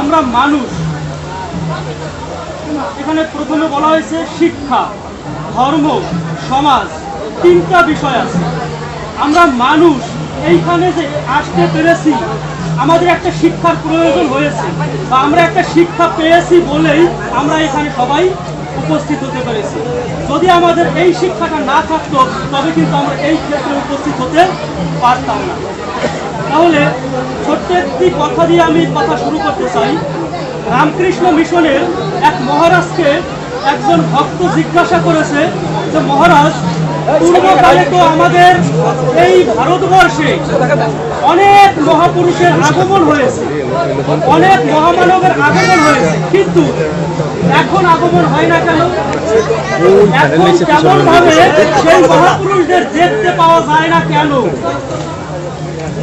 আমরা মানুষ। এখানে প্রথমে বলা হয়েছে শিক্ষা, ধর্ম, সমাজ, তিনটা বিষয় আছে। আমরা মানুষ, এইখানে যে আসতে পেরেছি, আমাদের একটা শিক্ষার প্রয়োজন হয়েছে বা আমরা একটা শিক্ষা পেয়েছি বলেই আমরা এখানে সবাই উপস্থিত হতে পেরেছি। যদি আমাদের এই শিক্ষাটা না থাকতো, তবে কিন্তু আমরা এই ক্ষেত্রে উপস্থিত হতে পারতাম না। তাহলে ছোট্ট একটি কথা দিয়ে আমি কথা শুরু করতে চাই। রামকৃষ্ণ মিশনের এক মহারাজকে একজন ভক্ত জিজ্ঞাসা করেছে যে, মহারাজ, পূর্বকালে তো আমাদের এই ভারতবর্ষে অনেক মহাপুরুষের আগমন হয়েছে, অনেক মহামানবের আগমন হয়েছে। কিন্তু এখন আগমন হয় না কেন? এখন কেমন ভাবে সেই মহাপুরুষদের দেখতে পাওয়া যায় না কেন?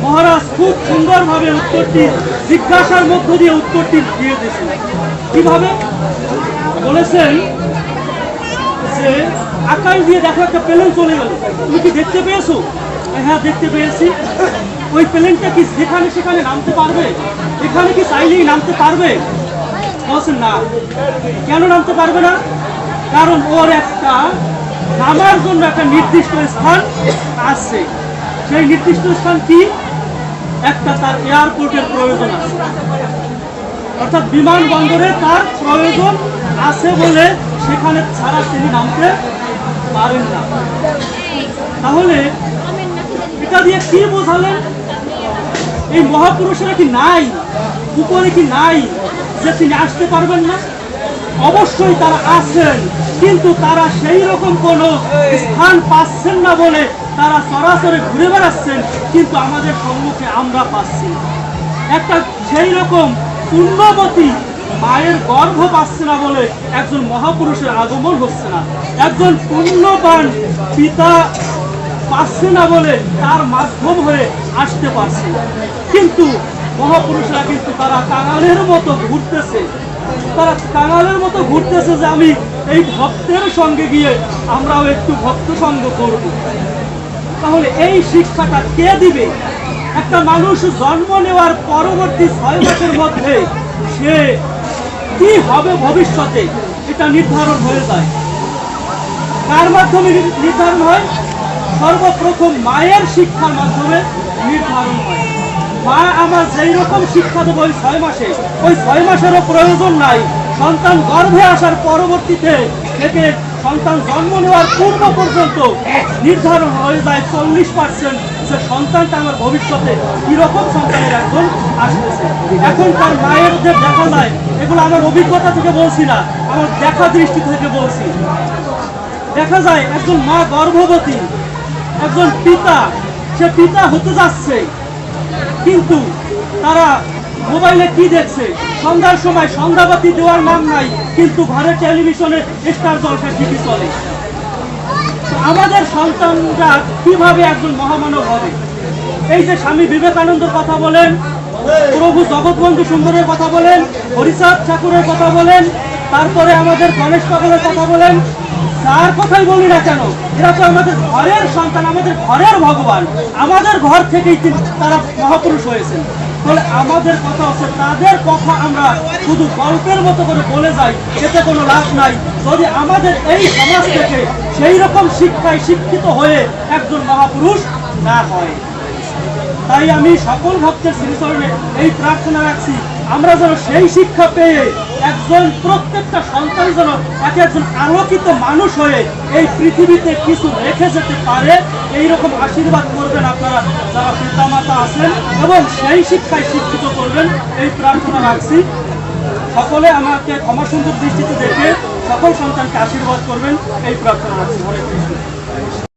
মহারাজ খুব সুন্দরভাবে উত্তরটি, জিজ্ঞাসার মধ্য দিয়ে উত্তরটি দিয়ে দিয়েছেন। কীভাবে? বলেছেন যে আকাশ দিয়ে দেখো একটা প্লেন চলে গেল। তুমি কি দেখতে পেয়েছ? হ্যাঁ দেখতে পেয়েছি। ওই প্লেনটা কি যেখানে সেখানে নামতে পারবে? এখানে কি চাইলেই নামতে পারবে? বলছেন, না। কেন নামতে পারবে না? কারণ ওর একটা নামার জন্য একটা নির্দিষ্ট স্থান আছে। সেই নির্দিষ্ট স্থান কি? একটা তার এয়ারপোর্টের প্রয়োজন আছে। অর্থাৎ বিমানবন্দরে তার প্রয়োজন আছে বলে সেখানে ছাড়া তিনি নামতে পারেন না। তাহলে এটা দিয়ে কি বোঝালেন? এই মহাপুরুষেরা কি নাই? উপরে কি নাই যে তিনি আসতে পারবেন না? অবশ্যই তারা আছেন, কিন্তু তারা সেই রকম কোনো স্থান পাচ্ছেন না বলে তারা সরাসরি ঘুরে বেড়াচ্ছেন, কিন্তু আমাদের সম্মুখে আমরা পাচ্ছি একটা সেই রকম পুণ্যবতী মায়ের গর্ভ পাচ্ছে না বলে একজন মহাপুরুষের আগমন হচ্ছে না। একজন পুণ্যবান পিতা পাচ্ছে না বলে তার মাধ্যম হয়ে আসতে পারছে কিন্তু মহাপুরুষরা কিন্তু তারা কাঙালের মতো ঘুরতেছে। তারা কাঙালের মতো ঘুরতেছে যে আমি এই ভক্তের সঙ্গে গিয়ে আমরাও একটু ভক্ত সঙ্গ করব। তাহলে এই শিক্ষাটা কে দিবে? একটা মানুষ জন্ম নেওয়ার পরবর্তী ছয় মাসের মধ্যে সে কি হবে ভবিষ্যতে? এটা নির্ধারণ হয়ে যায়। কার মাধ্যমে নির্ধারণ হয়? সর্বপ্রথম মায়ের শিক্ষার মাধ্যমে নির্ধারণ হয়। মা আমার যেই রকম শিক্ষা দেবো ওই ছয় মাসে, ওই ছয় মাসেরও প্রয়োজন নাই। সন্তান গর্ভে আসার পরবর্তীতে থেকে সন্তান জন্ম নেওয়ার পূর্ব পর্যন্ত নির্ধারণ হয়ে যায় চল্লিশ পার্সেন্ট যে সন্তানটা আমার ভবিষ্যতে কীরকম সন্তানের একজন আসতেছে। এখন তার মায়ের যে দেখা যায় এগুলো আমার অভিজ্ঞতা থেকে বলছি না, আমার দেখা দৃষ্টি থেকে বলছি। দেখা যায় একজন মা গর্ভবতী, একজন পিতা, সে পিতা হতে যাচ্ছে, কিন্তু তারা মোবাইলে কি দেখছে? সন্ধ্যার সময় সন্ধ্যাবাতি দেওয়ার নাম নাই, কিন্তু ঘরে টেলিভিশনে স্টার জলসা টিভি চলে। আমাদের সন্তানরা কীভাবে একজন মহামানব হবে? এই যে স্বামী বিবেকানন্দের কথা বলেন, প্রভু জগৎবন্ধু সুন্দরের কথা বলেন, হরিচাঁদ ঠাকুরের কথা বলেন তারপরে আমাদের গণেশ পাগলের কথা বলেন তার কথাই বলি না কেন? এরা তো আমাদের ঘরের সন্তান, আমাদের ঘরের ভগবান। আমাদের ঘর থেকেই তারা মহাপুরুষ হয়েছেন তাহলে আমাদের কথা হচ্ছে, তাদের কথা আমরা শুধু গল্পের মতো করে বলে যাই, এতে কোনো লাভ নাই। যদি আমাদের এই সমাজ থেকে সেই রকম শিক্ষায় শিক্ষিত হয়ে একজন মহাপুরুষ না হয়। তাই আমি সকল ভক্তের শ্রীচরণে এই প্রার্থনা রাখছি। আমরা যেন সেই শিক্ষা পেয়ে একজন প্রত্যেকটা সন্তান যেন এক একজন আলোকিত মানুষ হয়ে এই পৃথিবীতে কিছু রেখে যেতে পারে এই রকম আশীর্বাদ করবেন আপনারা যারা পিতামাতা আছেন এবং সেই শিক্ষায় শিক্ষিত করবেন, এই প্রার্থনা রাখছি। সকলে আমাকে ক্ষমা সুন্দর দৃষ্টিতে দেখে সকল সন্তানকে আশীর্বাদ করবেন, এই প্রার্থনা রাখছি। হরে কৃষ্ণ